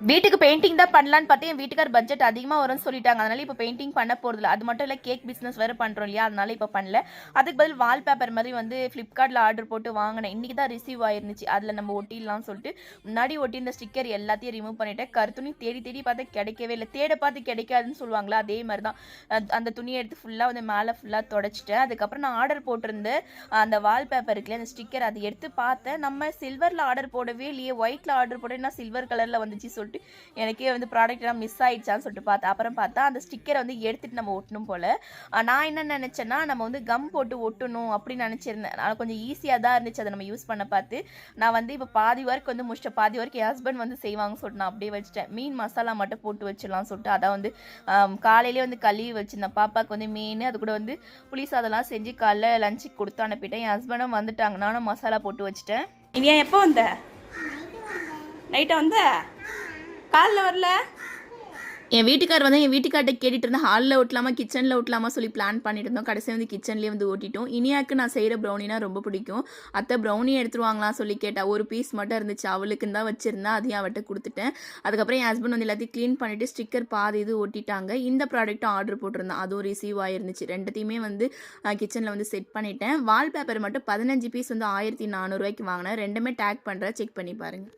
வீட்டுக்கு பெயிண்டிங் தான் பண்ணலான்னு பார்த்தேன் என் வீட்டுக்கார் பட்ஜெட் அதிகமாக வரும்னு சொல்லிட்டாங்க. அதனால இப்போ பெயிண்டிங் பண்ண போகிறதில்ல அது மட்டும் இல்லை கேக் பிஸ்னஸ் வேறு பண்ணுறோம் இல்லையா? அதனால இப்போ பண்ணல. அதுக்கு பதில் வால்பேப்பர் மாதிரி வந்து ஃப்ளிப்கார்ட்டில் ஆர்டர் போட்டு வாங்கினேன். இன்றைக்கி தான் ரிசீவ் ஆயிருந்துச்சு. அதில் நம்ம ஒட்டிடலாம்னு சொல்லிட்டு முன்னாடி ஒட்டி இந்த ஸ்டிக்கர் எல்லாத்தையும் ரிமூவ் பண்ணிட்டேன். கருத்துணி தேடி தேடி பார்த்தா கிடைக்கவே இல்லை. தேட பார்த்து கிடைக்காதுன்னு சொல்லுவாங்களா? அதே மாதிரி தான் அந்த துணியை எடுத்து ஃபுல்லாக வந்து மேலே ஃபுல்லாக தொடச்சிட்டேன். அதுக்கப்புறம் நான் ஆர்டர் போட்டிருந்தேன் அந்த வால்பேப்பர் இருக்குல்ல அந்த ஸ்டிக்கர் அதை எடுத்து பார்த்தேன். நம்ம சில்வரில் ஆர்டர் போடவே இல்லையே. ஒயிட்டில் ஆர்டர் போட்டேன்னா சில்வர் கலரில் வந்துச்சு சொல்லிட்டு எனக்கே வந்து ப்ராடக்ட்லாம் மிஸ் ஆயிடுச்சான்னு சொல்லிட்டு பார்த்தேன். அப்புறம் பார்த்தா அந்த ஸ்டிக்கரை வந்து எடுத்துட்டு நம்ம ஒட்டணும் போல். நான் என்ன நினச்சேன்னா நம்ம வந்து கம் போட்டு ஒட்டணும் அப்படின்னு நினச்சிருந்தேன். நான் கொஞ்சம் ஈஸியாக தான் இருந்துச்சு. அதை நம்ம யூஸ் பண்ண பார்த்து நான் வந்து இப்போ பாதி ஒர்க் வந்து முடிச்சிட்டேன் பாதி ஒர்க் என் ஹஸ்பண்ட் வந்து செய்வாங்க சொல்லிட்டு நான் அப்படியே வச்சுட்டேன். மீன் மசாலா மட்டும் போட்டு வச்சிடலாம் சொல்லிட்டு அதான் வந்து காலையிலே வந்து கழுவி வச்சிருந்தேன். பாப்பாவுக்கு வந்து மீன் அது கூட வந்து புளி சாதம்லாம் செஞ்சு காலைல லஞ்சுக்கு கொடுத்து அனுப்பிட்டேன். என் ஹஸ்பண்டும் வந்துட்டாங்க. நானும் மசாலா போட்டு வச்சுட்டேன். இனியா எப்போ வந்த? நைட்டாக வந்த? காலைல வரல? என் வீட்டுக்கார் வந்து என் வீட்டுக்கார்ட்ட கேட்டுட்டு இருந்தேன் ஹாலில் ஓட்டலாமா கிச்சனில் ஓட்டலாமா சொல்லி பிளான் பண்ணிட்டு இருந்தோம். கடைசி வந்து கிச்சன்லேயே வந்து ஓட்டிட்டோம் இனியாக்கு நான் செய்கிற ப்ரௌனினா ரொம்ப பிடிக்கும். அத்தை ப்ரௌனி எடுத்துருவாங்களாம் சொல்லி கேட்டா ஒரு பீஸ் மட்டும் இருந்துச்சு. அவளுக்குன்னு தான் வச்சுருந்தேன் அதையும் அவட்ட கொடுத்துட்டேன். அதுக்கப்புறம் என் ஹஸ்பண்ட் வந்து எல்லாத்தையும் க்ளீன் பண்ணிட்டு ஸ்டிக்கர் பாதி இது ஓட்டிட்டாங்க இந்த ப்ராடக்ட்டும் ஆர்டர் போட்டிருந்தேன். அதுவும் ரிசீவ் ஆயிருந்துச்சு. ரெண்டுத்தையுமே வந்து கிச்சனில் வந்து செட் பண்ணிட்டேன். வால்பேப்பர் மட்டும் பதினஞ்சு பீஸ் வந்து ஆயிரத்தி நானூறுரூவாய்க்கு வாங்கினேன். ரெண்டுமே டேக் பண்ணுறேன் செக் பண்ணி பாருங்கள்